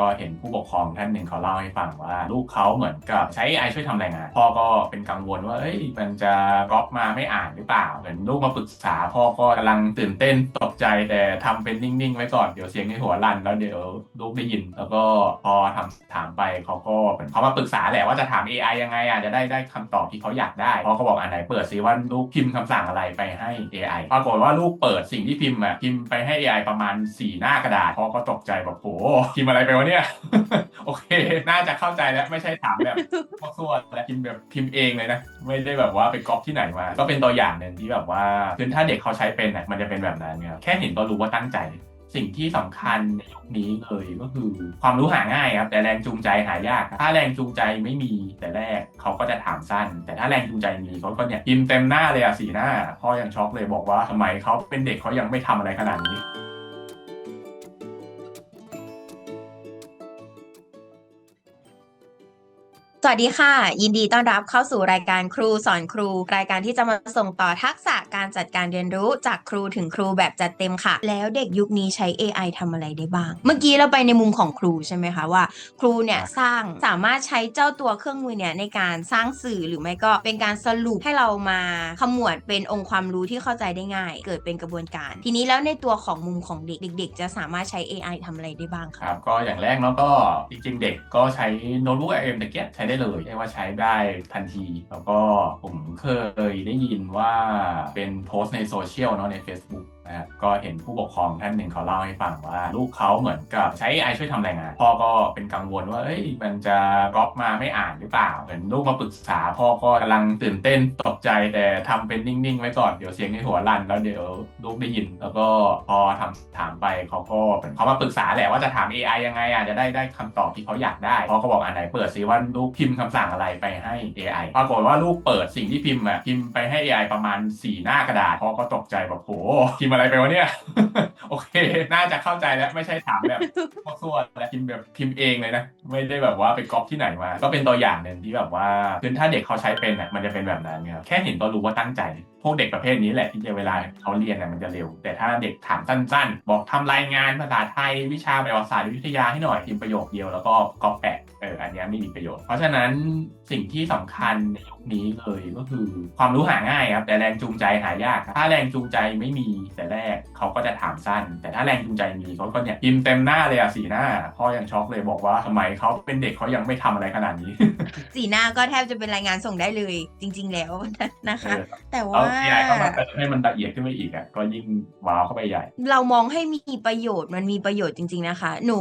ก็เห็นผู้ปกครองท่านหนึ่งเขาเล่าให้ฟังว่า ลูกเขาเหมือนกับใช้ AI ช่วยทำรายงาน พ่อก็เป็นกังวลว่าเอ้ยมันจะก๊อปมาไม่อ่านหรือเปล่า เหมือนลูกมาปรึกษาพ่อก็กำลังตื่นเต้นตกใจแต่ทำเป็นนิ่งๆไว้ก่อนเดี๋ยวเสียงในหัวลั่นแล้วเดี๋ยวลูกได้ยิน แล้วก็พอทำถามไปเขาก็เป็นเขามาปรึกษาแหละว่าจะถาม AI ยังไงอะจะได้ได้คำตอบที่เขาอยากได้พ่อก็บอกอันไหนเปิดซิว่าลูกพิมพ์คำสั่งอะไรไปให้ AI ปรากฏว่าลูกเปิดสิ่งที่พิมพ์อะพิมพ์ไปให้ AI ประมาณ4หน้ากระดาษพ่อก็ตกใจแบบโหพิมพ์อะไรไปวะเนี่ยโอเค น่าจะเข้าใจแล้ว ไม่ใช่ถามแบบมั่วซั่วและพิมพ์แบบพิมพ์เองเลยนะ ไม่ได้แบบว่าไปก๊อปที่ไหนมา ก็เป็นตัวอย่างหนึ่งที่แบบว่าคือถ้าเด็กเขาใช้เป็นอะมันจะเป็นแบบนั้นครับแค่เห็นก็รู้ว่าตั้งใจ สิ่งที่สำคัญในยุคนี้เลยก็คือความรู้หาง่ายครับ แต่แรงจูงใจหายากครับถ้าแรงจูงใจไม่มีแต่แรกเขาก็จะถามสั้น แต่ถ้าแรงจูงใจมีเขาก็เนี่ยพิมพ์เต็มหน้าเลยอะสีหน้าพ่อยังช็อกเลยบอกว่าทำไมเขาเป็นเด็กเขายังไม่ทำอะไรขนาดนี้ วัสดีค่ะ ยินดีต้อนรับเข้าสู่รายการครูสอนครู รายการที่จะมาส่งต่อทักษะการจัดการเรียนรู้จากครูถึงครูแบบจัดเต็มค่ะ แล้วเด็กยุคนี้ใช้ AI ทำอะไรได้บ้าง เมื่อกี้เราไปในมุมของครูใช่ไหมคะว่า ครูเนี่ยสร้างสามารถใช้เจ้าตัวเครื่องมือเนี่ยในการสร้างสื่อหรือไม่ก็เป็นการสรุปให้เรามาขมวดเป็นองค์ความรู้ที่เข้าใจได้ง่าย เกิดเป็นกระบวนการ ทีนี้แล้วในตัวของมุมของเด็กเด็ก ๆ จะสามารถใช้ AI ทำอะไรได้บ้างคคะรับก็อย่างแรกเนาะก็จริงๆ เด็กก็ใช้โน้ตบุ๊ก IM ตะเกียบใช้ได้เลยเรียกว่าใช้ได้ทันที แล้วก็ผมเคยได้ยินว่าเป็นโพสต์ในโซเชียลเนาะใน Facebook นะครับก็เห็นผู้ปกครองท่านหนึ่งเขาเล่าให้ฟังว่า ลูกเขาเหมือนกับใช้ AI ช่วยทำรายงาน พ่อก็เป็นกังวลว่าเอ้ยมันจะก๊อปมาไม่อ่านหรือเปล่าเหมือนลูกมาปรึกษา พ่อก็กำลังตื่นเต้นตกใจแต่ทำเป็นนิ่งๆไว้ก่อนเดี๋ยวเสียงในหัวลั่นแล้วเดี๋ยวลูกได้ยิน แล้วก็พอทำถามไปเขาก็เป็นเขามาปรึกษาแหละว่าจะถาม AI ยังไงอะจะได้ได้คำตอบที่เขาอยากได้พ่อก็บอกอันไหนเปิดซิว่าลูกพิมพ์คำสั่งอะไรไปให้ AI ปรากฏว่าลูกเปิดสิ่งที่พิมพ์อะพิมพ์ไปให้ AI ประมาณ4หน้ากระดาษพ่อก็ตกใจแบบโหพิมพ์อะไรไรไปวะเนี่ย โอเค น่าจะเข้าใจแล้วไม่ใช่ถามแบบมั่วซั่วและพิมพ์แบบพิมพ์เองเลยนะ ไม่ได้แบบว่าไปก๊อปที่ไหนมา ก็เป็นตัวอย่างหนึ่งที่แบบว่าคือถ้าเด็กเขาใช้เป็นอะมันจะเป็นแบบนั้นครับแค่เห็นก็รู้ว่าตั้งใจพวกเด็กประเภทนี้แหละที่จะเวลาเขาเรียนน่ะมันจะเร็ว แต่ถ้าเด็กถามสั้น ๆ บอกทำรายงานภาษาไทยวิชาประวัติศาสตร์หรือวิทยาให้หน่อยพิมพ์ประโยคเดียวแล้วก็ก๊อปแปะเอออันเนี้ยไม่มีประโยชน์ เพราะฉะนั้นสิ่งที่สำคัญในยุคนี้เลยก็คือความรู้หาง่ายครับแต่แรงจูงใจหายากครับถ้าแรงจูงใจไม่มีแต่แรกเขาก็จะถามสั้น แต่ถ้าแรงจูงใจมีเขาก็เนี่ยพิมพ์เต็มหน้าเลยอะสีหน้าพ่อยังช็อกเลยบอกว่าทำไมเขาเป็นเด็กเขายังไม่ทำอะไรขนาดนี้ สีหน้าก็แทบจะเป็นรายงานส่งได้เลย จริง ๆ แล้วนะคะเออแต่เอาว่า AI เข้ามาเติมให้มันละเอียดขึ้นไปอีกอะก็ยิ่งว้าวเข้าไปใหญ่ เรามองให้มีประโยชน์มันมีประโยชน์จริง ๆนะคะ หนู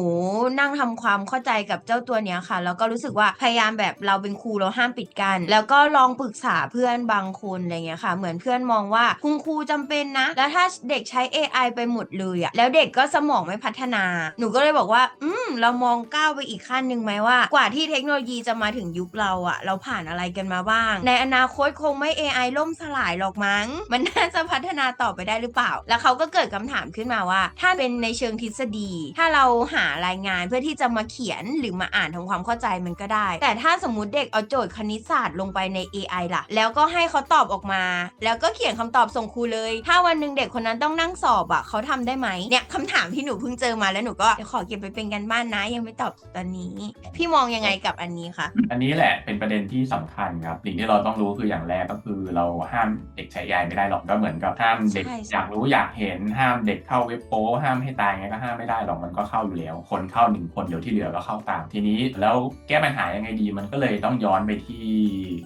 นั่งทำความเข้าใจกับเจ้าตัวเนี้ยค่ะ แล้วก็รู้สึกว่าพยายามแบบเราเป็นครูเราห้ามปิดกัน แล้วก็ลองปรึกษาเพื่อนบางคนอะไรเงี้ยค่ะ เหมือนเพื่อนมองว่าคุณครูจำเป็นนะ แล้วถ้าเด็กใช้ AI ไปหมดเลยอะแล้วเด็กก็สมองไม่พัฒนา หนูก็เลยบอกว่า อืมเรามองก้าวไปอีกขั้นหนึ่งไหมว่า กว่าที่เทคโนโลยีจะมาถึงยุคเราอะเราผ่านอะไรกันมาบ้าง ในอนาคตคงไม่ AI ล่มสลายหรอกมั้ง มันน่าจะพัฒนาต่อไปได้หรือเปล่า แล้วเขาก็เกิดคำถามขึ้นมาว่า ถ้าเป็นในเชิงทฤษฎี ถ้าเราหารายงานเพื่อที่จะมาเขียนหรือมาอ่านทำความเข้าใจมันก็ได้ แต่ถ้าสมมติเด็กเอาโจทย์คณิตศาสตร์ลงไปใน AI ล่ะ แล้วก็ให้เขาตอบออกมา แล้วก็เขียนคำตอบส่งครูเลย ถ้าวันหนึ่งเด็กคนนั้นต้องนั่งสอบอะเขาทำได้ไหมเนี่ยคำถามที่หนูเพิ่งเจอมาแล้วหนูก็เดี๋ยวขอเก็บไปเป็นกันบ้านนะยังไม่ตอบตอนนี้ พี่มองยังไงกับอันนี้คะอันนี้แหละเป็นประเด็นที่สำคัญครับสิ่งที่เราต้องรู้คืออย่างแรกก็คือเราห้ามเด็กใช้ AI ไม่ได้หรอกก็เหมือนกับห้ามเด็ก ใช่ใช่ อยากรู้อยากเห็นห้ามเด็กเข้าเว็บโป้ห้ามให้ตายไงก็ห้ามไม่ได้หรอกมันก็เข้าอยู่แล้ว คนเข้าหนึ่งคนเดี๋ยวที่เหลือก็เข้าตามทีนี้ แล้วแก้ปัญหายังไงดี มันก็เลยต้องย้อนไปที่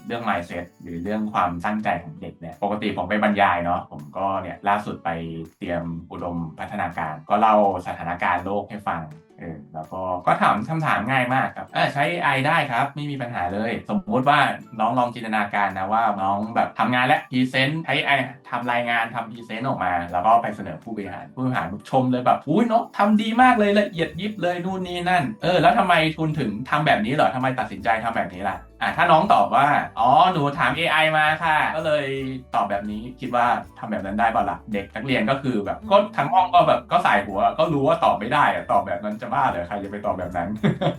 เรื่อง mindset หรือเรื่องความตั้งใจของเด็กเนี่ยปกติผมไปบรรยายเนาะผมก็เนี่ยล่าสุดไปเตรียมอุดมพัฒนาการ ก็เล่าสถานการณ์โลกให้ฟังเออแล้ว ก็ก็ถามคำถามง่ายมากครับเออใช้ AI ได้ครับไม่มีปัญหาเลย สมมุติว่าน้องลองจินตนาการนะว่าน้องแบบทำงานและพรีเซนต์ใช้ AI ทำรายงานทำพรีเซนต์ออกมา แล้วก็ไปเสนอผู้บริหารผู้บริหารชมเลยแบบอุ้ยน้องทำดีมากเลยละเอียดยิบเลยนู่นนี่นั่น เออแล้วทำไมคุณถึงทำแบบนี้เหรอทำไมตัดสินใจทำแบบนี้ล่ะ อะถ้าน้องตอบว่า อ๋อ หนูถาม AI มาค่ะ ก็เลยตอบแบบนี้คิดว่าทำแบบนั้นได้ป่ะล่ะ เด็กนักเรียนก็คือแบบก็ทั้งห้องก็แบบก็สายหัว ก็รู้ว่าตอบไม่ได้อะตอบแบบนั้นจะบ้าเหรอใครจะไปตอบแบบนั้น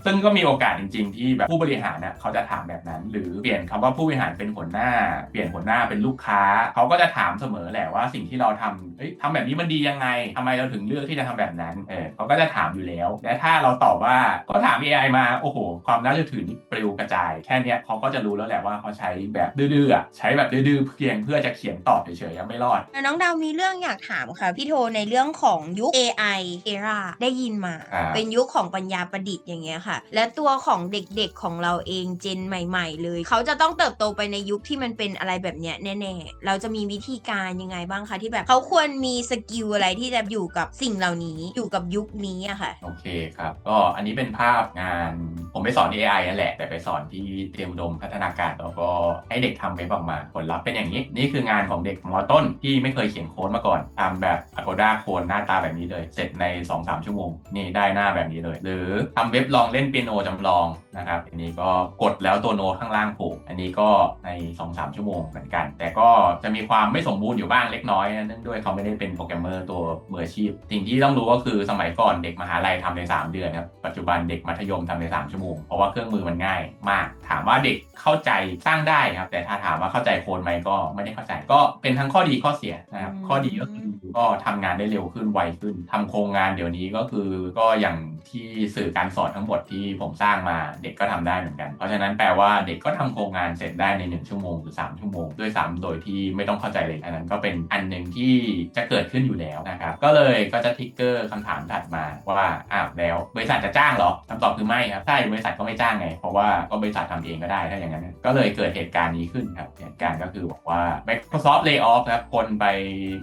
ซึ่งก็มีโอกาสจริง ๆ ที่แบบผู้บริหารนะเขาจะถามแบบนั้น หรือเปลี่ยนคำว่าผู้บริหารเป็นหัวหน้า เปลี่ยนหัวหน้าเป็นลูกค้า เขาก็จะถามเสมอแหละว่าสิ่งที่เราทำเอ้ยทำแบบนี้มันดียังไงทำไมเราถึงเลือกที่จะทำแบบนั้น เออเขาก็จะถามอยู่แล้ว และถ้าเราตอบว่าก็ถาม AI มา โอ้โห ความน่าเชื่อถือนี่ปลิวกระจายแค่เนี้ยเขาก็จะรู้แล้วแหละว่าเขาใช้แบบดื้อๆอะใช้แบบดื้อๆเพียงเพื่อจะเขียนตอบเฉยๆยังไม่รอดน้องดาวมีเรื่องอยากถามค่ะพี่โทในเรื่องของยุค AI era ได้ยินมาครับเป็นยุคของปัญญาประดิษฐ์อย่างเงี้ยค่ะ และตัวของเด็กๆของเราเองเจนใหม่ ๆ เลย เขาจะต้องเติบโตไปในยุคที่มันเป็นอะไรแบบเนี้ยแน่ๆเราจะมีวิธีการยังไงบ้างคะที่แบบเขาควรมีสกิลอะไรที่จะอยู่กับสิ่งเหล่านี้อยู่กับยุคนี้อะค่ะโอเคครับก็อันนี้เป็นภาพงานผมไปสอน AI นั่นแหละ แต่ไปสอนที่เตรียมดมพัฒนาการแล้วก็ให้เด็กทำเว็บออกมาผลลัพธ์เป็นอย่างนี้ นี่คืองานของเด็กมอต้นที่ไม่เคยเขียนโค้ดมาก่อนทำแบบ Agoda โค้ดหน้าตาแบบนี้เลย เสร็จใน 2-3 ชั่วโมง นี่ได้หน้าแบบนี้เลย หรือทำเว็บลองเล่นเปียโนจำลองนะครับอันนี้ก็กดแล้วตัวโน้ตข้างล่างโผล่อันนี้ก็ใน 2-3 ชั่วโมงเหมือนกัน แต่ก็จะมีความไม่สมบูรณ์อยู่บ้างเล็กน้อยเนื่องด้วยเขาไม่ได้เป็นโปรแกรมเมอร์ตัวมืออาชีพสิ่งที่ต้องรู้ก็คือสมัยก่อนเด็กมหาลัยทำใน 3 เดือนครับปัจจุบันเด็กมัธยมทำใน 3 ชั่วโมงเพราะว่าเครื่องมือมันง่ายมากถามว่าเด็กเข้าใจสร้างได้ครับ แต่ถ้าถามว่าเข้าใจโค้ดไหมก็ไม่ได้เข้าใจก็เป็นทั้งข้อดีข้อเสียนะครับอืมข้อดีก็คือก็ทำงานได้เร็วขึ้นไวขึ้นทำโครงงานเดี๋ยวนี้ก็คือก็อย่างที่สื่อการสอนทั้งหมดที่ผมสร้างมาเด็กก็ทำได้เหมือนกัน เพราะฉะนั้นแปลว่าเด็กก็ทำโครงงานเสร็จได้ใน 1 ชั่วโมงหรือ 3 ชั่วโมงด้วยซ้ำโดยที่ไม่ต้องเข้าใจเลยอันนั้นก็เป็นอันหนึ่งที่จะเกิดขึ้นอยู่แล้วนะครับ ก็เลยก็จะทริกเกอร์คำถามถัดมาว่าอ้าวแล้วบริษัทจะจ้างเหรอคำตอบคือไม่ครับใช่บริษัทก็ไม่จ้างไง เพราะว่าก็บริษัททำเองก็ได้ถ้าอย่างนั้น ก็เลยเกิดเหตุการณ์นี้ขึ้นครับ เหตุการณ์ก็คือบอกว่า Microsoft lay off ครับคนไป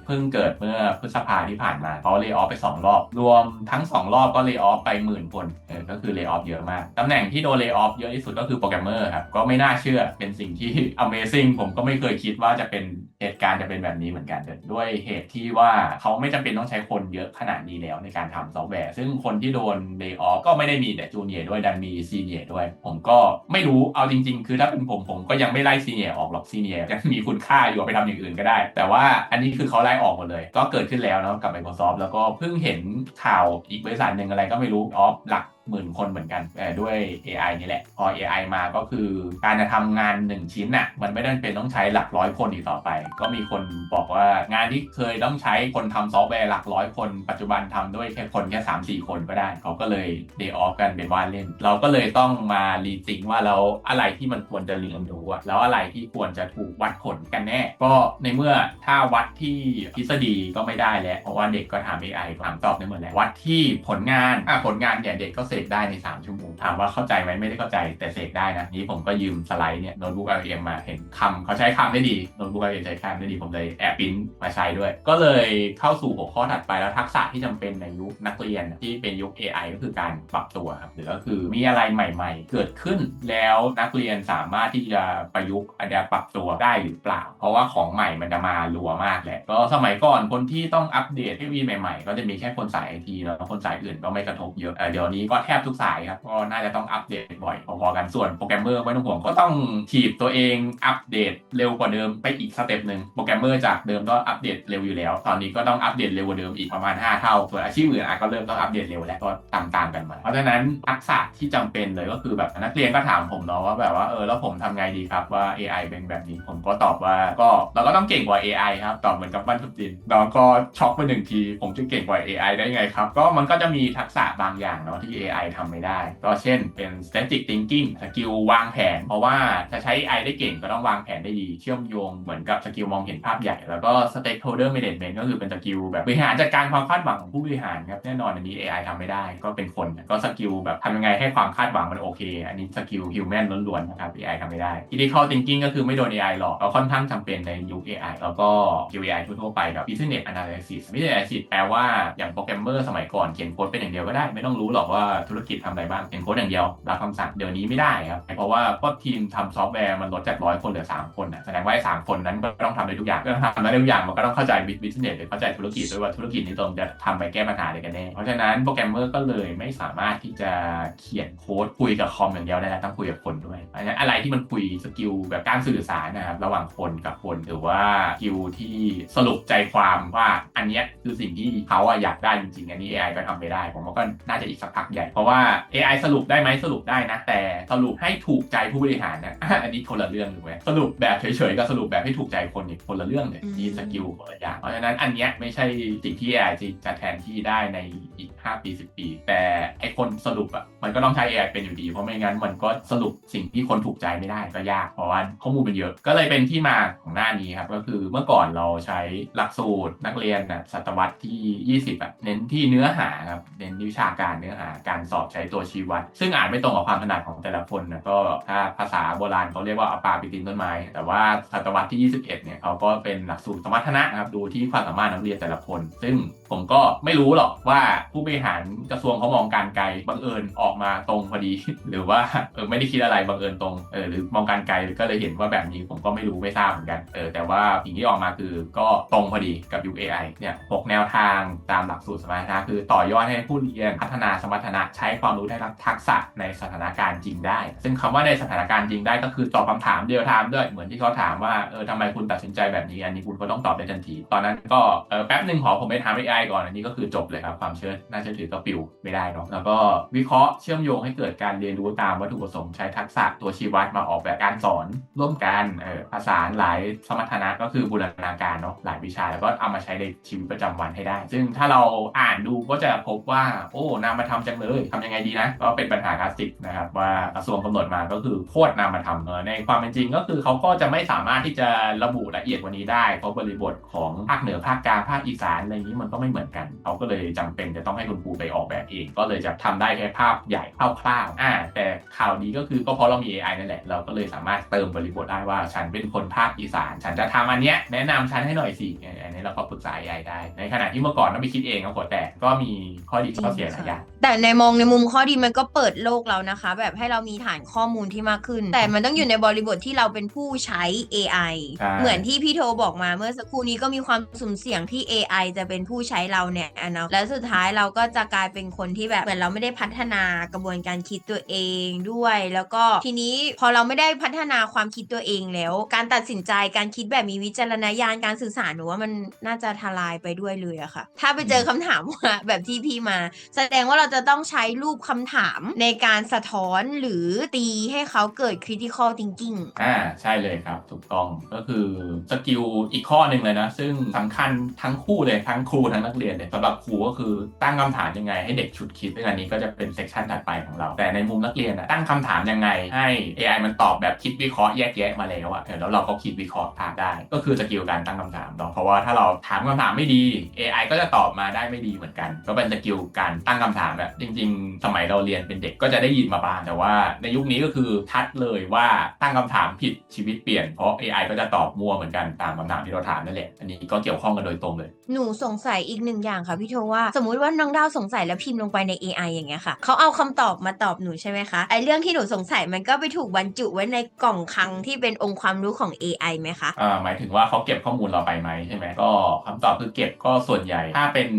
เพิ่งเกิดเมื่อพฤษภาที่ผ่านมาเขา lay off ไป 2 รอบ รวมทั้ง 2 รอบก็ lay off ไปหมื่นคนเออก็คือ lay off เยอะมากตำแหน่งที่โดน lay off เยอะที่สุดก็คือโปรแกรมเมอร์ครับ ก็ไม่น่าเชื่อเป็นสิ่งที่ Amazing ผมก็ไม่เคยคิดว่าจะเป็นเหตุการณ์จะเป็นแบบนี้เหมือนกันด้วยเหตุที่ว่าเขาไม่จำเป็นต้องใช้คนเยอะขนาดนี้แล้วในการทำซอฟต์แวร์ ซึ่งคนที่โดน lay off ก็ไม่ได้มีแต่จูเนียร์ด้วยดันมีซีเนียร์ด้วย ผมก็ไม่รู้เอาาจริง ๆ คือถ้าเป็นผมผมก็ยังไม่ไล่ซีเนียร์ออกหรอกซีเนียร์ยังมีคุณค่าอยู่ไปทำอย่างอื่นก็ได้ แต่ว่าอันนี้คือเขาไล่ออกหมดเลย ก็เกิดขึ้นแล้วเนาะกับ Microsoft แล้วก็เพิ่งเห็นข่าวอีกบริษัทหนึ่งอะไรก็ไม่รู้ออฟหลัก หมื่นคนเหมือนกันแต่ด้วย AI นี่แหละ พอ AI มาก็คือการจะทำงาน1ชิ้นน่ะมันไม่ได้เป็นต้องใช้หลักร้อยคนอีกต่อไป ก็มีคนบอกว่างานที่เคยต้องใช้คนทำซอฟต์แวร์หลักร้อยคน ปัจจุบันทำด้วยแค่คนแค่3 4คนก็ได้ เขาก็เลยเดย์ออฟกันเป็นว่าเล่น เราก็เลยต้องมารีจิงว่าแล้วอะไรที่มันควรจะเรียนรู้อะแล้วอะไรที่ควรจะถูกวัดผลกันแน่ ก็ในเมื่อถ้าวัดที่ทฤษฎีก็ไม่ได้แล้วเพราะว่าเด็กก็ถาม AI ถามตอบได้หมดแล้ววัดที่ผลงานอะผลงานเนี่ยเด็กก็เสกได้ใน 3 ชั่วโมง ถามว่าเข้าใจไหมไม่ได้เข้าใจแต่เสกได้นะ นี้ผมก็ยืมสไลด์เนี่ยโน้ตบุ๊ก IBM มาเห็นคำเขาใช้คำได้ดีโน้ตบุ๊ก IBM ใช้คำได้ดีผมเลยแอบปิ้นมาใช้ด้วย ก็เลยเข้าสู่หัวข้อถัดไปแล้วทักษะที่จำเป็นในยุคนักเรียนที่เป็นยุค AI ก็คือการปรับตัวครับหรือก็คือมีอะไรใหม่ ๆ เกิดขึ้นแล้วนักเรียนสามารถที่จะประยุกต์อันเดียปรับตัวได้หรือเปล่า เพราะว่าของใหม่มันจะมารัวมากแหละก็สมัยก่อนคนที่ต้องอัปเดตเทคโนโลยีใหม่ๆ ก็จะมีแค่คนสายไอทีแล้วคนสายอื่นก็ไม่กระทบเยอะเอ่อเดี๋ยวนี้ก็แทบทุกสายครับก็น่าจะต้องอัปเดตบ่อยพอๆกันส่วนโปรแกรมเมอร์ไม่ต้องห่วงก็ต้องถีบตัวเองอัปเดตเร็วกว่าเดิมไปอีกสเต็ปหนึ่งโปรแกรมเมอร์จากเดิมก็อัปเดตเร็วอยู่แล้ว ตอนนี้ก็ต้องอัปเดตเร็วกว่าเดิมอีกประมาณ 5 เท่าส่วนอาชีพอื่นอาจก็เริ่มต้องอัปเดตเร็วแล้วก็ตามๆกันมาเพราะฉะนั้นทักษะที่จำเป็นเลยก็คือแบบนักเรียนก็ถามผมเนาะว่าแบบว่าเออแล้วผมทำไงดีครับว่า AI เป็นแบบนี้ผมก็ตอบว่าก็เราก็ต้องเก่งกว่า AI ครับตอบเหมือนกับบ้านทุบดินน้องก็ช็อกไปหนึ่งที ผมจะเก่งกว่า AI ได้ไงครับก็มันก็จะมีทักษะบางอย่างเนาะที่ AI ทำไม่ได้ ก็เช่นเป็น static thinking สกิลวางแผน เพราะว่าจะใช้ AI ได้เก่งก็ต้องวางแผนได้ดี เชื่อมโยงเหมือนกับสกิลมองเห็นภาพใหญ่ แล้วก็ stakeholder management ก็คือเป็นสกิลแบบบริหารจัดการความคาดหวังของผู้บริหารครับแน่นอนอันนี้ AI ทำไม่ได้ ก็เป็นคนก็สกิลแบบทำยังไงให้ความคาดหวังมันโอเค อันนี้สกิล human ล้วนๆนะครับ AI ทำไม่ได้ critical thinking ก็คือไม่โดน AI หลอกเราค่อนข้างจำเป็นในยุค AI แล้วก็ QAI ทั่วๆไปกับ business analysis business analysis แปลว่าอย่างโปรแกรมเมอร์สมัยก่อนเขียนโค้ดเป็นอย่างเดียวก็ได้ ไม่ต้องรู้หรอกว่าธุรกิจทำอะไรบ้างเขียนโค้ดอย่างเดียวรับคำสั่งเดี๋ยวนี้ไม่ได้ครับเพราะว่าก็ทีมทำซอฟต์แวร์มันลดจากร้อยคนเหลือ3คนนะแสดงว่าไอ้สามคนนั้นก็ต้องทำได้ทุกอย่างก็ต้องทำได้ทุกอย่างมันก็ต้องเข้าใจ business หรือเข้าใจธุรกิจด้วยว่าธุรกิจนี้ตรงจะทำไปแก้ปัญหาอะไรกันแน่เพราะฉะนั้นโปรแกรมเมอร์ก็เลยไม่สามารถที่จะเขียนโค้ดคุยกับคอมอย่างเดียวได้ต้องคุยกับคนด้วยเพราะฉะนั้อะไรที่มันคุยสกิลแบบการสื่อสารนะครับระหว่างคนกับคนหรือว่าสกิลที่สรุปใจความว่าอันนี้คือสิ่งที่เขาอะอยากได้จริงๆอันนี้ AI ก็ทำไม่ได้ผมว่าก็น่าจะอีกสักพักใหญ่เพราะว่า AI สรุปได้ไหมสรุปได้นะ แต่สรุปให้ถูกใจผู้บริหารนะอันนี้คนละเรื่องถูกไหมสรุปแบบเฉยๆกับสรุปแบบให้ถูกใจคนอีกคนละเรื่องเลยอืมมีสกิลคนละอย่างเพราะฉะนั้นอันเนี้ยไม่ใช่สิ่งที่ AI จะจะแทนที่ได้ในอีก 5 ปี 10 ปี แต่ไอคนสรุปอะมันก็ต้องใช้ AI เป็นอยู่ดี เพราะไม่งั้นมันก็สรุปสิ่งที่คนถูกใจไม่ได้ก็ยากเพราะว่าข้อมูลเป็นเยอะก็เลยเป็นที่มาของหน้านี้ครับก็คือเมื่อก่อนเราใช้หลักสูตรนักเรียนนะศตวรรษที่ 20อะเน้นที่เนื้อหาครับเน้นวิชาการเนื้อหาการสอบใช้ตัวชี้วัด ซึ่งอาจไม่ตรงกับความถนัดของแต่ละคนนะก็ถ้าภาษาโบราณเขาเรียกว่าเอาปลาไปตินต้นไม้ แต่ว่าศตวรรษที่ 21 เนี่ยเขาก็เป็นหลักสูตรสมรรถนะครับดูที่ความสามารถนักเรียนแต่ละคน ซึ่งผมก็ไม่รู้หรอกว่าผู้บริหารกระทรวงเขามองการไกลบังเอิญออกมาตรงพอดี หรือว่าเออไม่ได้คิดอะไรบังเอิญตรงเออหรือมองการไกลก็เลยเห็นว่าแบบนี้ผมก็ไม่รู้ไม่ทราบเหมือนกันเออแต่ว่าสิ่งที่ออกมาคือก็ตรงพอดีกับ UAI เนี่ยหกแนวทางตามหลักสูตรสมรรถนะคือต่อยอดให้ผู้เรียนพัฒนาสมรรถนะใช้ความรู้ได้รับทักษะในสถานการณ์จริงได้ ซึ่งคำว่าในสถานการณ์จริงได้ก็คือตอบคำถามเดียวถามด้วยเหมือนที่เขาถามว่าเออทำไมคุณตัดสินใจแบบนี้ อันนี้คุณก็ต้องตอบได้ทันที ตอนนั้นก็เออแป๊บหนึ่งขอผมไปถาม AI ก่อนอันนี้ก็คือจบเลยครับความเชื่อน่าเชื่อถือก็ปิวไม่ได้เนาะแล้วก็วิเคราะห์เชื่อมโยงให้เกิดการเรียนรู้ตามวัตถุประสงค์ใช้ทักษะตัวชี้วัดมาออกแบบการสอนร่วมกันเออภาษานหลายสมรรถนะก็คือบูรณาการเนาะหลายวิชาแล้วก็เอามาใช้ในชีวิตประจำวันให้ได้ ซึ่งถ้าเราอ่านดูก็จะพบว่า โอ้นามธรรมจังเลยทำยังไงดีนะ ก็เป็นปัญหาคลาสสิกนะครับว่ากระทรวงกำหนดมาก็คือโคตรนามธรรมเออในความเป็นจริงก็คือเขาก็จะไม่สามารถที่จะระบุละเอียดกว่านี้ได้ เพราะบริบทของภาคเหนือภาคกลางภาคอีสานอะไรนี้มันก็ไม่เหมือนกันเขาก็เลยจำเป็นจะต้องให้คุณครูไปออกแบบเอง ก็เลยจะทำได้แค่ภาพใหญ่คร่าวๆอ่าแต่ข่าวดีก็คือก็เพราะเรามี AI นั่นแหละเราก็เลยสามารถเติมบริบทได้ว่าฉันเป็นคนภาคอีสาน ฉันจะทำอันเนี้ยแนะนำฉันให้หน่อยสิอันนี้เราก็ปรึกษา AI ได้ ในขณะที่เมื่อก่อนต้องไปคิดเองครับหัวแต่ก็มีข้อดีข้อเสียหลายอย่างแต่ในมองในมุมข้อดีมันก็เปิดโลกเรานะคะ แบบให้เรามีฐานข้อมูลที่มากขึ้น แต่มันต้องอยู่ในบริบทที่เราเป็นผู้ใช้ AI ใช่ เหมือนที่พี่โทบอกมาเมื่อสักครู่นี้ก็มีความสุ่มเสี่ยงที่ AI จะเป็นผู้ใช้เราเนี่ยเนาะแล้วสุดท้ายเราก็จะกลายเป็นคนที่แบบเหมือนเราไม่ได้พัฒนากระบวนการคิดตัวเองด้วย แล้วก็ทีนี้พอเราไม่ได้พัฒนาความคิดตัวเองแล้ว การตัดสินใจการคิดแบบมีวิจารณญาณการสื่อสารหนูว่ามันน่าจะทลายไปด้วยเลยอะค่ะ ถ้าไปเจอคำถามว่าแบบที่พี่มา แสดงว่าเราจะต้องใช้รูปคำถามในการสะท้อนหรือตีให้เขาเกิด critical thinking อ่าใช่เลยครับ ถูกต้องก็คือสกิลอีกข้อหนึ่งเลยนะ ซึ่งสำคัญทั้งคู่เลยทั้งครูทั้งนักเรียนเลยสำหรับครูก็คือตั้งคำถามยังไงให้เด็กฉุดคิดซึ่งอันนี้ก็จะเป็นเซสชันถัดไปของเรา แต่ในมุมนักเรียนอะตั้งคำถามยังไงให้ AI มันตอบแบบคิดวิเคราะห์แยกแยะมาแล้วอะแล้วเราก็คิดวิเคราะห์ตามได้ ก็คือสกิลการตั้งคำถามเนาะเพราะว่าถ้าเราถามคำถามไม่ดี AI ก็จะตอบมาได้ไม่ดีเหมือนกัน ก็เป็นสกิลการตั้งคำถามแบบจริงๆ สมัยเราเรียนเป็นเด็กก็จะได้ยินมาบ้างแต่ว่าในยุคนี้ก็คือทัดเลยว่าตั้งคำถามผิดชีวิตเปลี่ยนเพราะ AI ก็จะตอบมั่วเหมือนกันตามคำถามที่เราถามนั่นแหละ อันนี้ก็เกี่ยวข้องกันโดยตรงเลย หนูสงสัยอีกหนึ่งอย่างค่ะพี่โทว่า สมมุติว่าน้องดาวสงสัยแล้วพิมพ์ลงไปใน AI อย่างเงี้ยค่ะเขาเอาคำตอบมาตอบหนูใช่ไหมคะไอเรื่องที่หนูสงสัยมันก็ไปถูกบรรจุไว้ในกล่องคลังที่เป็นองค์ความรู้ของ AI ไหมคะอ่าหมายถึงว่าเขาเก็บข้อมูลเราไปไหมใช่ไหมก็คำตอบคือเก็บก็ส่วนใหญ่ถ้าเป็น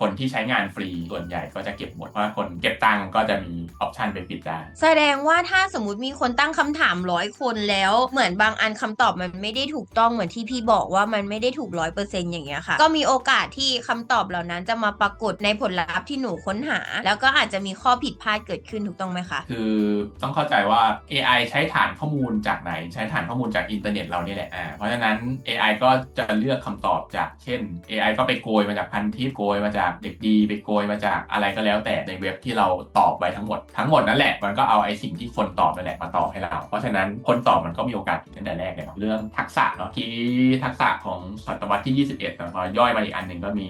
คนที่ใช้งานฟรีส่วนใหญ่ก็จะเก็บหมดเพราะว่าคนเก็บตังค์ก็จะมีออปชันไปปิดได้แสดงว่าถ้าสมมติมีคนตั้งคำถามร้อยคนแล้วเหมือนบางอันคำตอบมันไม่ได้ถูกต้องเหมือนที่พี่บอกว่ามันไม่ได้ถูกร้อยเปอร์เซ็นต์อย่างเงี้ยค่ะ ก็มีโอกาสที่คำตอบเหล่านั้นจะมาปรากฏในผลลัพธ์ที่หนูค้นหา แล้วก็อาจจะมีข้อผิดพลาดเกิดขึ้นถูกต้องไหมคะคือต้องเข้าใจว่า AI ใช้ฐานข้อมูลจากไหน ใช้ฐานข้อมูลจากอินเทอร์เน็ตเราเนี่ยแหละอ่าเพราะฉะนั้น AI ก็จะเลือกคำตอบจากเช่น AI ก็ไปโกยมาจากพันทิปโกยมาจากเด็กดีไปโกยมาจากอะไรก็แล้วแต่ในเว็บที่เราตอบไว้ทั้งหมดทั้งหมดนั่นแหละมันก็เอาไอ้สิ่งที่คนตอบนั่นแหละมาตอบให้เรา เพราะฉะนั้นคนตอบมันก็มีโอกาสตั้งแต่แรกเลยเรื่องทักษะเนาะที่ทักษะของศตวรรษที่ 21แต่พอย่อยมาอีกอันหนึ่งก็มี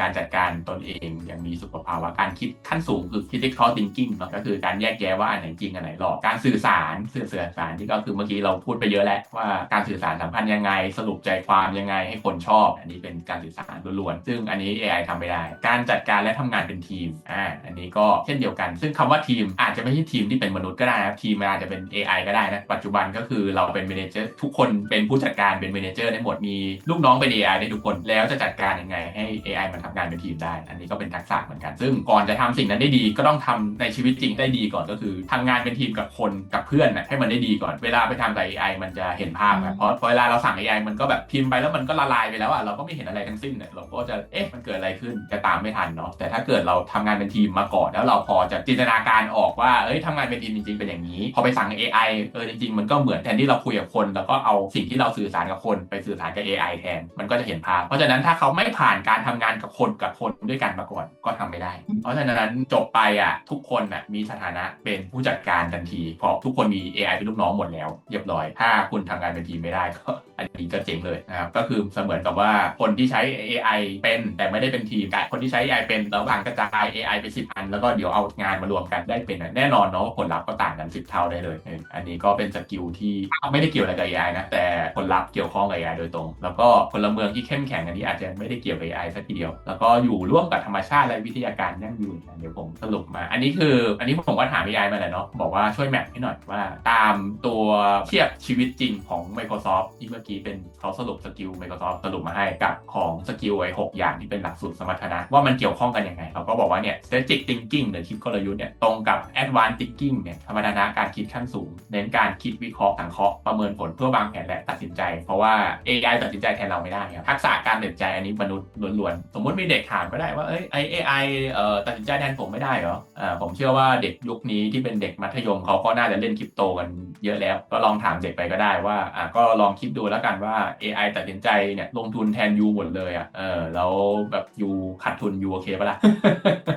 การจัดการตนเองอย่างมีสุขภาวะการคิดขั้นสูงคือ critical thinking เนาะก็คือการแยกแยะว่าอันไหนจริงอันไหนหลอกการสื่อสารสื่อสื่อสารที่ก็คือเมื่อกี้เราพูดไปเยอะแล้วว่าการสื่อสารสำคัญยังไง สรุปใจความยังไงให้คนชอบ อันนี้เป็นการสื่อสารล้วนๆซึ่งอันนี้ AI ทำไม่ได้การจัดการและทำงานเป็นทีมอ่าอันนี้ก็เช่นเดียวกัน ซึ่งคำว่าทีมอาจจะไม่ใช่ทีมที่เป็นมนุษย์ก็ได้นะทีมมันอาจจะเป็น AI ก็ได้นะ ปัจจุบันก็คือเราเป็นเมเนเจอร์ทุกคนเป็นผู้จัดการเป็นเมเนเจอร์ได้หมดมีลูกน้องเป็น AI ได้ทุกคนแล้วจะจัดการยังไงให้ AI มันทำงานเป็นทีมได้ อันนี้ก็เป็นทักษะเหมือนกัน ซึ่งก่อนจะทำสิ่งนั้นได้ดีก็ต้องทำในชีวิตจริงได้ดีก่อนก็คือทำงานเป็นทีมกับคนกับเพื่อนนะให้มันได้ดีก่อนเวลาไปทำกับ AI มันจะเห็นภาพนะเพราะพอเวลาเราสั่ง AI มันก็แบบพิมพ์ไปแล้วมันก็ละลายไปแล้วอะเราก็ไม่เห็นอะไรทั้งสิ้นเนี่ยเราก็จะเอ๊ะมันเกิดอะไรขึ้นจะตามไม่ทันเนาะแต่ถ้าเกิดเราทำงานเป็นทีมมาก่อนแล้วเราพอจะจินตนาการออกว่าเอ้ยทำงานเป็นทีมจริงๆเป็นอย่างนี้ พอไปสั่ง AI เออจริงๆ มันก็เหมือนแทนที่เราคุยกับคน แล้วก็เอาสิ่งที่เราสื่อสารกับคนไปสื่อสารกับ AI แทนมันก็จะเห็นภาพ เพราะฉะนั้นถ้าเขาไม่ผ่านการทำงานกับคนกับคนด้วยกันมาก่อนก็ทำไม่ได้ เพราะฉะนั้นจบไปอะทุกคนอะมีสถานะเป็นผู้จัดการทันทีเพราะทุกคนมี AI เป็นลูกน้องหมดแล้วเรียบร้อย ถ้าคุณทำงานเป็นทีมไม่ได้ก็อันนี้ก็เจ๋งเลยนะครับก็คือเสมือนกับว่าคนที่ใช้ AI เป็นแต่ไม่ได้เป็นทีมกับคนที่ใช้ AI เป็นแล้วหลังกระจาย AI ไปสิบอัน แล้วก็เดี๋ยวเอางานมารวมกันได้เป็นแน่นอนเนาะผลลัพธ์ก็ต่างกันสิบเท่าได้เลย อันนี้ก็เป็นสกิลที่ไม่ได้เกี่ยวอะไรกับ AI นะแต่ผลลัพธ์เกี่ยวข้องกับ AI โดยตรง แล้วก็พลเมืองที่เข้มแข็งอันนี้อาจจะไม่ได้เกี่ยวกับ AI สักทีเดียว แล้วก็อยู่ร่วมกับธรรมชาติและวิทยาการยั่งยืนเดี๋ยวผมสรุปมา อันนี้คือ อันนี้ผมก็ถาม AI มาแหละเนาะบอกว่าช่วยแมปให้หน่อยว่าตามตัวเทียบชีวิตจริงของ Microsoft ที่เมื่อกี้เป็นเขาสรุปสกิล Microsoft สรุปมาให้กับของสกิลไอ้หอย่างที่เป็นหลักสูตรสมรรถนะว่ามันเกี่ยวข้องกันยังไงเขาก็บอกว่าเนี่ย strategic thinking หรือคิดกลยุทธ์เนี่ยตรงกับ advanced thinking เนี่ยสมรรถนะการคิดขั้นสูง เน้นการคิดวิเคราะห์สังเคราะห์ประเมินผลเพื่อวางแผนและตัดสินใจ เพราะว่า AI ตัดสินใจแทนเราไม่ได้ครับทักษะการตัดสินใจอันนี้มนุษย์ล้วนๆ สมมุติมีเด็กถามก็ได้ว่าเอ้ย AI เอ่อตัดสินใจแทนผมไม่ได้เหรออ่าผมเชื่อว่าเด็กยุคนี้ที่เป็นเด็กมัธยมเขาก็น่าจะเล่นคริปโตกันเยอะแล้ว ก็ลองถามเด็กไปก็ได้ว่าอ่าก็ลองคิดดูแล้วกันว่า AI ตัดสินใจเนี่ยลงทุนแทนยูหมดเลยอะเออแล้วแบบยูขาดทุนยูโอเคปะล่ะ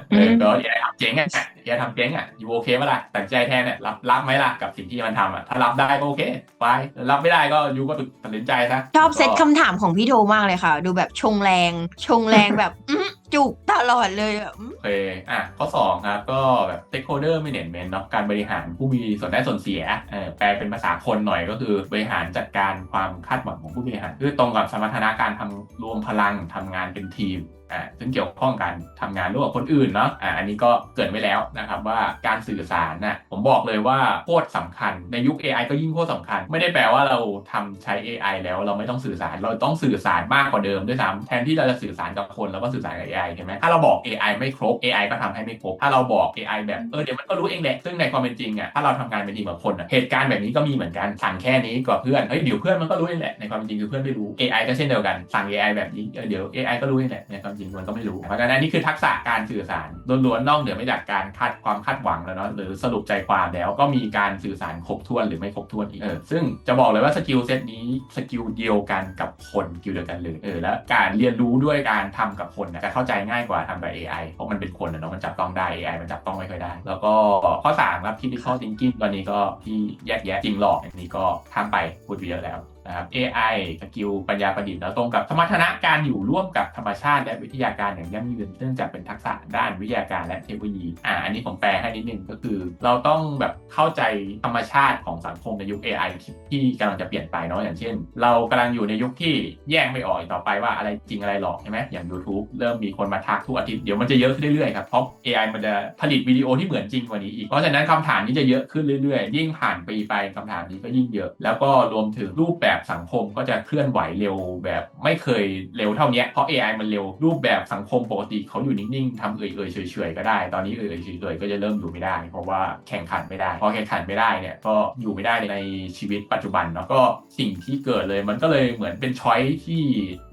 เออก็ AI ทำเจ๊งอะ AI ทำเจ๊งอะยูโอเคปะล่ะตัดสินใจแทนเนี่ยรับรับไหมล่ะกับสิ่งที่มันทำอะถ้ารับได้ก็โอเคไปรับไม่ได้ก็ยูก็ตัดสินใจซะชอบเซตก็คำถามของพี่โทมากเลยค่ะ ดูแบบชงแรง ชงแรงแบบอื้อจุกตลอดเลยอะอื้อโอเคอะข้อ2ครับก็แบบ stakeholder management เนาะการบริหารผู้มีส่วนได้ส่วนเสียเออแปลเป็นภาษาคนหน่อยก็คือบริหารจัดการความคาดหวังของผู้บริหารคือตรงกับสมรรถนะการทำรวมพลังทำงานเป็นทีมอ่าซึ่งเกี่ยวข้องกันทำงานร่วมกับคนอื่นเนาะอ่าอันนี้ก็เกริดไว้แล้วนะครับว่าการสื่อสารน่ะผมบอกเลยว่าโคตรสำคัญในยุค AI ก็ยิ่งโคตรสำคัญ ไม่ได้แปลว่าเราทำใช้ AI แล้วเราไม่ต้องสื่อสารเราต้องสื่อสารมากกว่าเดิมด้วยซ้ำแทนที่เราจะสื่อสารกับคนเราก็สื่อสารกับ AI ใช่ไหมถ้าเราบอก AI ไม่ครบ AI ก็ทำให้ไม่ครบถ้าเราบอก AI แบบเออเดี๋ยวมันก็รู้เองแหละซึ่งในความเป็นจริงอะถ้าเราทำงานเป็นทีมกับคนอะเหตุการณ์แบบนี้ก็มีเหมือนกันสั่งแค่นี้กับเพื่อนเฮ้ยเดี๋ยวเพื่อนมันก็รู้เองแหละในความเป็นจริงคือเพื่อนไม่รู้ AI ก็เช่นเดียวกันสั่ง AI แบบนี้เออเดี๋ยว AI ก็รู้เองแหละในความจริงมันก็ไม่รู้เพราะฉะนั้นนี่คือทักษะการสื่อสารล้วนๆนอกเหนือไปจากการาดความคาดหวังแล้วเนาะหรือสรุปใจความแล้วก็มีการสื่อสารครบถ้วนหรือไม่ครบถ้วนอีกเออซึ่งจะบอกเลยว่าสกิลเซตนี้สกิลเดียวกันกับคนสกิลเดียวกันเลยเออแล้วการเรียนรู้ด้วยการทำกับคนนะจะเข้าใจง่ายกว่าทำกับ AI เพราะมันเป็นคนนะเนาะมันจับต้องได้ AI มันจับต้องไม่ค่อยได้ แล้วก็ข้อ3ครับ critical thinking ตอนนี้ก็ที่แยกแยะจริงหลอกอันนี้ก็ทำไปพูดไปเยอะแล้ว นะครับ AI สกิลปัญญาประดิษฐ์แล้วตรงกับสมรรถนะการอยู่ร่วมกับธรรมชาติและวิทยาการอย่างยั่งยืนเนื่องจากเป็นทักษะด้านวิทยาการและเทคโนโลยีอ่าอันนี้ผมแปลให้นิดนึงก็คือ เราต้องแบบเข้าใจธรรมชาติของสังคมในยุค AI ที่กำลังจะเปลี่ยนไปเนาะอย่างเช่น เรากำลังอยู่ในยุคที่แยกไม่ออกต่อไปว่าอะไรจริงอะไรหลอกใช่ไหมอย่าง YouTube เริ่มมีคนมาทักทุกอาทิตย์เดี๋ยวมันจะเยอะขึ้นเรื่อยๆครับเพราะ AI มันจะผลิตวิดีโอที่เหมือนจริงกว่านี้อีกเพราะฉะนั้นคำถามนี้จะเยอะขึ้นเรื่อยๆ ยิ่งผ่านปีไปคำถามนี้ก็ยิ่งเยอะ แล้วก็รวมถึงรูปแบบแบบสังคมก็จะเคลื่อนไหวเร็วแบบไม่เคยเร็วเท่านี้เพราะ AI มันเร็วรูปแบบสังคมปกติเขาอยู่นิ่งๆทำเอื่อยๆเฉยๆก็ได้ ตอนนี้เอื่อยๆเฉยๆก็จะเริ่มอยู่ไม่ได้ เพราะว่าแข่งขันไม่ได้พอแข่งขันไม่ได้เนี่ยก็อยู่ไม่ได้ในชีวิตปัจจุบันเนาะก็สิ่งที่เกิดเลยมันก็เลยเหมือนเป็นช้อยที่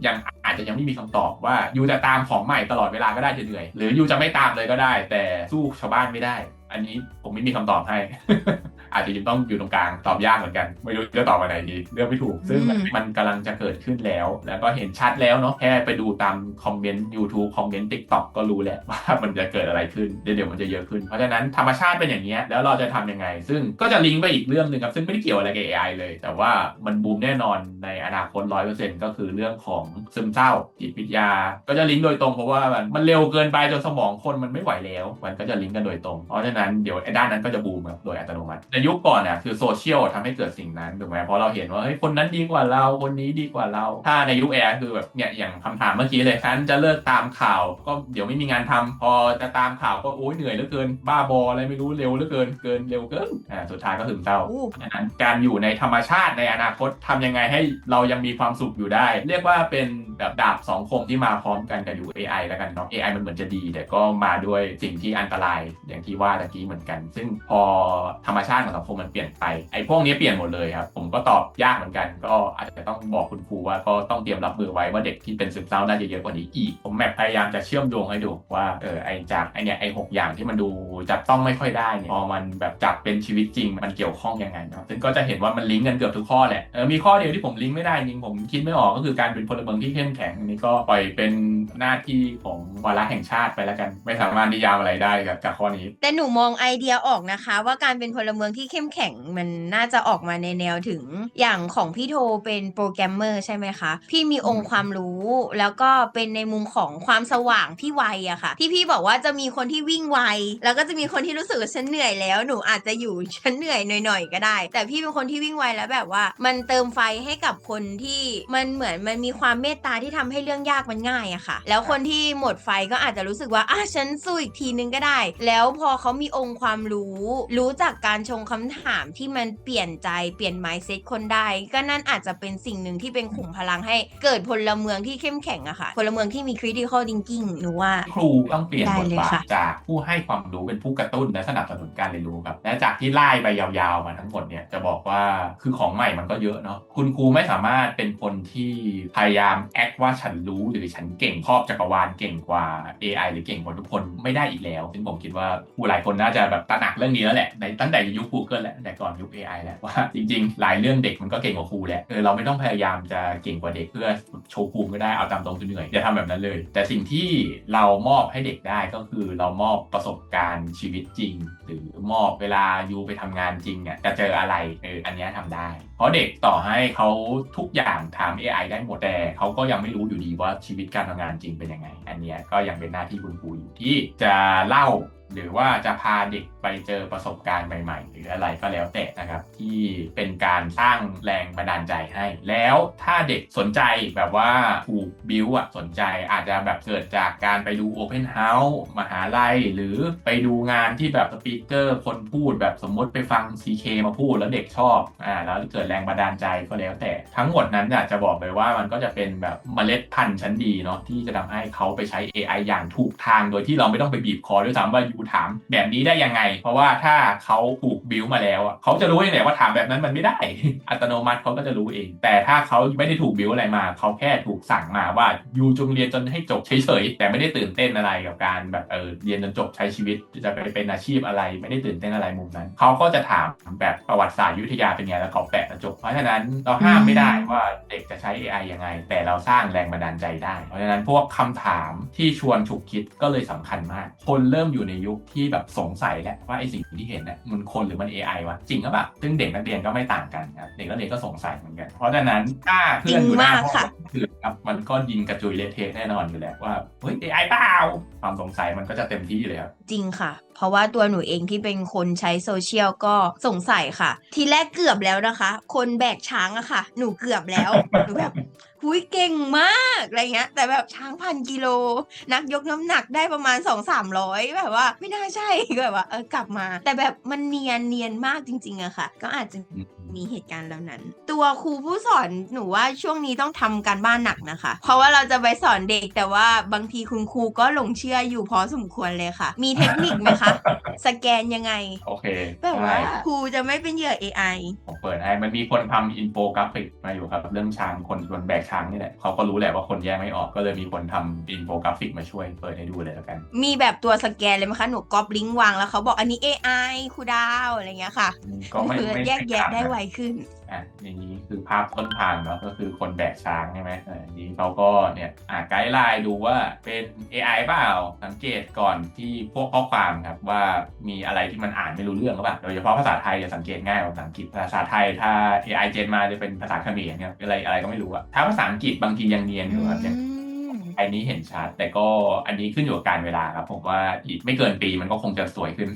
ยังอาจจะยังไม่มีคำตอบว่าอยู่จะตามของใหม่ตลอดเวลาก็ได้จะเหนื่อย หรืออยู่จะไม่ตามเลยก็ได้ แต่สู้ชาวบ้านไม่ได้ อันนี้ผมไม่มีคำตอบให้ อาจจะยังต้องอยู่ตรงกลางตอบยากเหมือนกัน ไม่รู้จะตอบอะไรดีเลือกไม่ถูก ซึ่งอืมมันกำลังจะเกิดขึ้นแล้ว แล้วก็เห็นชัดแล้วเนาะแค่ไปดูตามคอมเมนต์ YouTube คอมเมนต์ TikTok ก็รู้แล้วว่ามันจะเกิดอะไรขึ้นเดี๋ยวเดี๋ยวมันจะเยอะขึ้น เพราะฉะนั้นธรรมชาติเป็นอย่างนี้ยแล้วเราจะทำยังไง ซึ่งก็จะลิงก์ไปอีกเรื่องหนึ่งครับซึ่งไม่ได้เกี่ยวอะไรกับ AI เลย แต่ว่ามันบูมแน่นอนในอนาคต100%ก็คือเรื่องของซึมเศร้าจิตวิทยา ก็จะลิงก์โดยตรงเพราะว่ามันมันเร็วเกินไปจนสมองคนมันไม่ไหวแล้ว มันก็จะลิงก์กันโดยตรงเพราะฉะนั้นเดี๋ยวไอ้ด้านนั้นก็จะบูมครับโดยอัตโนมัติในยุคก่อนเนี่ยคือโซเชียลทำให้เกิดสิ่งนั้นถูกไหมเพราะเราเห็นว่าเฮ้ยคนนั้นดีกว่าเราคนนี้ดีกว่าเรา ถ้าในยุคแอร์คือแบบเนี่ยอย่างคำถามเมื่อกี้เลยฉันจะเลิกตามข่าว ก็เดี๋ยวไม่มีงานทำพอจะตามข่าวก็โอ้ยเหนื่อยเหลือเกิน บ้าบออะไรไม่รู้เร็วเหลือเกินเกินเร็วเกินอ่าสุดท้ายก็ถึงเศร้าอู้ดังนั้นการอยู่ในธรรมชาติในอนาคตทำยังไงให้เรายังมีความสุขอยู่ได้ เรียกว่าเป็นแบบดาบสองคมที่มาพร้อมกันกับอยู่ AI แล้วกันเนาะ AI มันเหมือนจะดี แต่ก็มาด้วยสิ่งที่อันตรายอย่างที่ว่าตะกี้เหมือนกัน ซึ่งพอธรรมชาติของสังคมมันเปลี่ยนไปไอ้พวกนี้เปลี่ยนหมดเลยครับผมก็ตอบยากเหมือนกัน ก็อาจจะต้องบอกคุณครูว่าก็ต้องเตรียมรับมือไว้ว่าเด็กที่เป็นซึมเศร้าน่าจะเยอะกว่านี้อีก ผมแมพพยายามจะเชื่อมโยงให้ดูว่าเออไอ้จากไอ้เนี่ยไอ้หกอย่างที่มันดูจับต้องไม่ค่อยได้เนี่ยพอมันแบบจับเป็นชีวิตจริงมันเกี่ยวข้องยังไงเนาะซึ่งก็จะเห็นว่ามันลิงก์กันเกือบทุกข้อแหละเออมีข้อเดียวที่ผมลิงก์ไม่ได้จริงผมคิดไม่ออกก็คือการเป็นพลเมืองที่เข้มแข็งอันนี้ก็ปล่อยเป็นหน้าที่ของวาระแห่งชาติไปแล้วกัน ไม่สามารถนิยามอะไรได้กับจากข้อนี้ แต่หนูมองไอเดียออกนะคะ ว่าการเป็นพลเมืองที่เข้มแข็งมันน่าจะออกมาในแนวถึงอย่างของพี่โทเป็นโปรแกรมเมอร์ใช่ไหมคะ พี่มีองค์ความรู้แล้วก็เป็นในมุมของความสว่างที่ไวอะค่ะ ที่พี่บอกว่าจะมีคนที่วิ่งไว แล้วก็จะมีคนที่รู้สึกว่าฉันเหนื่อยแล้วหนูอาจจะอยู่ฉันเหนื่อยหน่อยๆก็ได้ แต่พี่เป็นคนที่วิ่งไวแล้วแบบว่า มันเติมไฟให้กับคนที่มันเหมือนมันมีความเมตตาที่ทำให้เรื่องยากมันง่ายอะค่ะ แล้วคนที่หมดไฟก็อาจจะรู้สึกว่าอะฉันสู้อีกทีนึงก็ได้ แล้วพอเขามีองค์ความรู้ รู้จากการชงคำถามที่มันเปลี่ยนใจเปลี่ยน mindset คนได้ ก็นั่นอาจจะเป็นสิ่งหนึ่งที่เป็นขุมพลังให้เกิดพลเมืองที่เข้มแข็งอะค่ะพลเมืองที่มี critical thinking หนูว่า ครูต้องเปลี่ยนได้บทเลยบาทค่ะจากผู้ให้ความรู้เป็นผู้กระตุ้นและสนับสนุนการเรียนรู้ครับและจากที่ไล่ไปยาวๆมาทั้งหมดเนี่ยจะบอกว่าคือของใหม่มันก็เยอะเนาะคุณครูไม่สามารถเป็นคนที่พยายามแอคว่าฉันรู้หรือฉันเก่งครอบจักรวาลเก่งกว่า AI หรือเก่งกว่าทุกคนไม่ได้อีกแล้วซึ่งผมคิดว่าผู้หลายคนน่าจะแบบตระหนักเรื่องนี้แล้วแหละในตั้งแต่ยุค Google แล้วแต่ก่อนยุค AI แล้วว่าจริงๆ หลายเรื่องเด็กมันก็เก่งกว่าครูแหละเออเราไม่ต้องพยายามจะเก่งกว่าเด็กเพื่อโชว์ภูมิก็ได้เอาตามตรงคือเหนื่อยอย่าทำแบบนั้นเลย แต่สิ่งที่เรามอบให้เด็กได้ก็คือเรามอบประสบการณ์ชีวิตจริง หรือมอบเวลายูไปทำงานจริงเนี่ยจะเจออะไรเอออันนี้ยทำได้ เพราะเด็กต่อให้เขาทุกอย่างทำ AI ได้หมดแต่เขาก็ยังไม่รู้อยู่ดีว่าชีวิตการทำงานจริงเป็นยังไง อันนี้ก็ยังเป็นหน้าที่คุณครูอยู่ที่จะเล่า หรือว่าจะพาเด็กไปเจอประสบการณ์ใหม่ ๆ หรืออะไรก็แล้วแต่นะครับ ที่เป็นการสร้างแรงบันดาลใจให้ แล้วถ้าเด็กสนใจแบบว่าถูกบิวอะสนใจอาจจะแบบเกิดจากการไปดู Open House มหาลัย หรือไปดูงานที่แบบสปีกเกอร์คนพูดแบบสมมติไปฟัง CK มาพูดแล้วเด็กชอบอ่าแล้วเกิดแรงบันดาลใจก็แล้วแต่ทั้งหมดนั้นอยากจะบอกเลยว่ามันก็จะเป็นแบบเมล็ดพันธุ์ชั้นดีเนาะที่จะทำให้เขาไปใช้ AI อย่างถูกทางโดยที่เราไม่ต้องไปบีบคอด้วยซ้ำว่าูถามแบบนี้ได้ยังไง เพราะว่าถ้าเขาถูกบิวมาแล้วเขาจะรู้ยังไงว่าถามแบบนั้นมันไม่ได้ อัตโนมัติเขาก็จะรู้เอง แต่ถ้าเขาไม่ได้ถูกบิวอะไรมา เขาแค่ถูกสั่งมาว่าอยู่จงเรียนจนให้จบเฉยๆแต่ไม่ได้ตื่นเต้นอะไรกับการแบบเออเรียนจนจบใช้ชีวิตจะไปเป็นอาชีพอะไร ไม่ได้ตื่นเต้นอะไรมุมนั้นเขาก็จะถามแบบประวัติศาสตร์วิทธยาเป็นไงแล้วเขาแปะจบ เพราะฉะนั้นเราห้ามไม่ได้ว่าเด็กจะใช้ AI ยังไง แต่เราสร้างแรงบันดาลใจได้ เพราะฉะนั้นพวกคำถามที่ชวนฉุกคิดก็เลยสำคัญมาก คนเริ่มอยู่ในยุคที่แบบสงสัยแหล้วว่าไอสิ่งที่เห็นน่ะมันคนหรือมัน AI วะจริงหรือเปล่าซึ่งเด็กนักเรียนก็ไม่ต่างกันครับเด็กนักเรียนก็สงสัยเหมือนกัน เพราะฉะนั้นถ้าเพื่อนอยู่หน้าจริงมากห้องค่ะคือครับมันก็ยิงกระจุยเละเทะแน่นอนอยู่แล้วว่าเฮ้ย AI เปล่าความสงสัยมันก็จะเต็มที่เลยครับจริงค่ะ เพราะว่าตัวหนูเองที่เป็นคนใช้โซเชียลก็สงสัยค่ะ ทีแรกเกือบแล้วนะคะ คนแบกช้างอะค่ะ หนูเกือบแล้วหนูแบบ หุยเก่งมากอะไรเงี้ย แต่แบบช้างพันกิโล นักยกน้ำหนักได้ประมาณ 2 3 0 0 แบบว่า ไม่น่าใช่แบบว่าเออกลับมา แต่แบบมันเนียนเนียนมากจริงๆอะค่ะ ก็อาจจะ มีเหตุการณ์เหล่านั้น ตัวครูผู้สอนหนูว่าช่วงนี้ต้องทำการบ้านหนักนะคะ เพราะว่าเราจะไปสอนเด็กแต่ว่าบางทีคุณครูก็หลงเชื่ออยู่พอสมควรเลยค่ะ มีเทคนิคไหมคะ สแกนยังไง โอเคแบบว่าได้ครูจะไม่เป็นเหยื่อ AI ผมเปิดให้มันมีคนทำอินโฟกราฟิกมาอยู่ครับ เรื่องช้างคนคนแบกช้างนี่แหละเขาก็รู้แหละว่าคนแยกไม่ออกก็เลยมีคนทำอินโฟกราฟิกมาช่วยเปิดให้ดูเลยแล้วกัน มีแบบตัวสแกนเลยไหมคะหนูก๊อปลิงก์วางแล้วเขาบอกอันนี้ AI ครูดาวอะไรเงี้ยค่ะก็ไม่คือไม่แยกแยะได้ไวม่ขึ้นอะอย่างนี้คือภาพต้นทางเนาะก็คือคนแบกช้างใช่ไหมอันนี้เขาก็เนี่ยอะไกด์ไลน์ดูว่าเป็น AI เปล่าสังเกตก่อนที่พวกข้อความครับว่ามีอะไรที่มันอ่านไม่รู้เรื่องหรือเปล่าโดยเฉพาะภาษาไทยจะสังเกตง่ายกว่าภาษาอังกฤษภาษาไทยถ้า AI เจนมาจะเป็นภาษาเขมรเนี่ยอะไรอะไรก็ไม่รู้อะถ้าภาษาอังกฤษบางทียังเนียนอยู่ครับยัง อันนี้เห็นชัดแต่ก็อันนี้ขึ้นอยู่กับการเวลาครับ ผมว่าอีกไม่เกินปีมันก็คงจะสวยขึ้น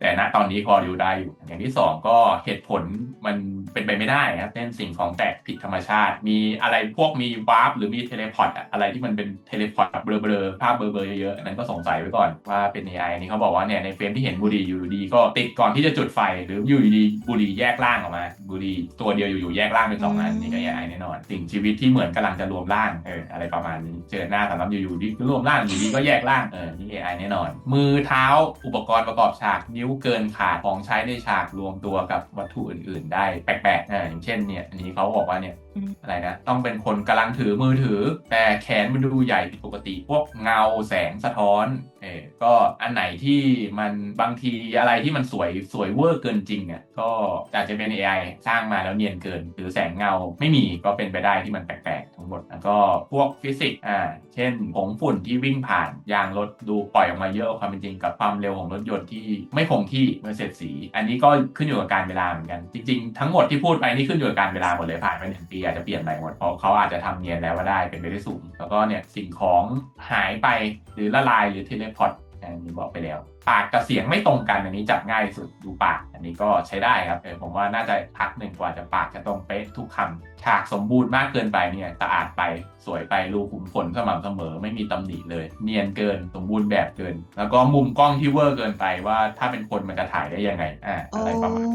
แต่ณตอนนี้พอดูได้อยู่ อย่างที่สองก็เหตุผลมัน เป็นไปไม่ได้ครับเช่นสิ่งของแปลกผิดธรรมชาติ มีอะไรพวกมีวาร์ปหรือมีเทเลพอร์ตอะอะไรที่มันเป็นเทเลพอร์ตเบลอๆภาพเบลอๆเยอะๆอันนั้นก็สงสัยไว้ก่อนว่าเป็น AI อันนี้เขาบอกว่าเนี่ยในเฟรมที่เห็นบุหรี่อยู่ดีก็ติดก่อนที่จะจุดไฟ หรืออยู่ดีๆบุหรี่แยกร่างออกมา บุหรี่ตัวเดียวอยู่ๆแยกร่างเป็นสองอันนี่ก็ AI แน่นอน สิ่งชีวิตที่เหมือนกำลังจะรวมร่างเอออะไรประมาณนี้เจอหน้าสำหรับอยู่ๆดีก็รวมร่างอยู่ดีก็แยกร่างเออนี่ AI แน่นอน มือเท้าอุปกรณ์ประกอบฉากนิ้วเกินขาดของใช้ในฉากรวมตัวกับวัตถุอื่น ๆ ได้แปลกๆอย่างเช่นเนี่ยอันนี้เขาบอกว่าเนี่ยอะไรนะต้องเป็นคนกำลังถือมือถือ แต่แขนมันดูใหญ่ผิดปกติ พวกเงาแสงสะท้อนเออก็อันไหนที่มันบางทีอะไรที่มันสวยสวยเวอร์เกินจริงอะก็อาจจะเป็น AI สร้างมาแล้วเนียนเกิน หรือแสงเงาไม่มีก็เป็นไปได้ที่มันแปลกๆทั้งหมดแล้วก็พวกฟิสิกส์อ่าเช่นผงฝุ่นที่วิ่งผ่านยางรถดูปล่อยออกมาเยอะความเป็นจริงกับความเร็วของรถยนต์ที่ไม่คงที่เมื่อเสร็จสี อันนี้ก็ขึ้นอยู่กับการเวลาเหมือนกัน จริง ๆ ทั้งหมดที่พูดไปนี่ขึ้นอยู่กับการเวลาหมดเลยผ่านไปหนึ่งปีาจจะเปลี่ยนใหม่หมดเพราะเขาอาจจะทำเนียนแล้วว่าได้เป็นไปได้สูงแล้วก็เนี่ยสิ่งของหายไปหรือละลายหรือเทเลพอร์ตอันนี้บอกไปแล้ว ปากกับเสียงไม่ตรงกันอันนี้จับง่ายสุดดูปาก อันนี้ก็ใช้ได้ครับเออผมว่าน่าจะพักหนึ่งกว่าจะปากจะตรงเป๊ะทุกคำฉากสมบูรณ์มากเกินไปเนี่ยสะอาดไปสวยไปรูขุมขนสม่ำเสมอไม่มีตำหนิเลย เนียนเกินสมบูรณ์แบบเกิน แล้วก็มุมกล้องที่เวอร์เกินไปว่าถ้าเป็นคนมันจะถ่ายได้ยังไงอ่าโอ้อะไรประมาณ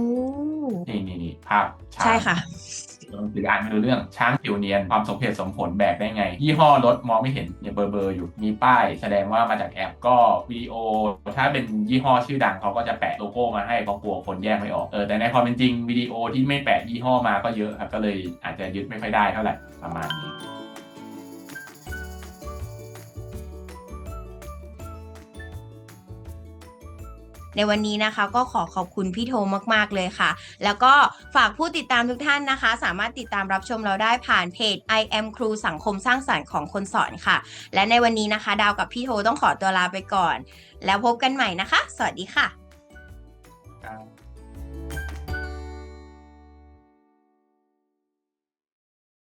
นี่นี่นี่ภาพช้างใช่ค่ะ หรืออ่านไม่รู้เรื่องช้างผิวเนียนความสมเหตุสมผลแบกได้ไง ยี่ห้อรถมองไม่เห็นเนี่ยเบอร์เบอร์อยู่มีป้าย แสดงว่ามาจากแอปก็วิดีโอ ถ้าเป็นยี่ห้อชื่อดังเขาก็จะแปะโลโก้มาให้เพราะกลัวคนแยกไม่ออกเออแต่ในความเป็นจริงวิดีโอที่ไม่แปะยี่ห้อมาก็เยอะครับก็เลยอาจจะยึดไม่ค่อยได้เท่าไหร่ประมาณนี้ ในวันนี้นะคะ ก็ขอขอบคุณพี่โทมากๆเลยค่ะ แล้วก็ฝากผู้ติดตามทุกท่านนะคะ สามารถติดตามรับชมเราได้ผ่านเพจ I am ครูสังคมสร้างสรรค์ของคนสอนค่ะ และในวันนี้นะคะ ดาวกับพี่โทต้องขอตัวลาไปก่อน แล้วพบกันใหม่นะคะ สวัสดีค่ะ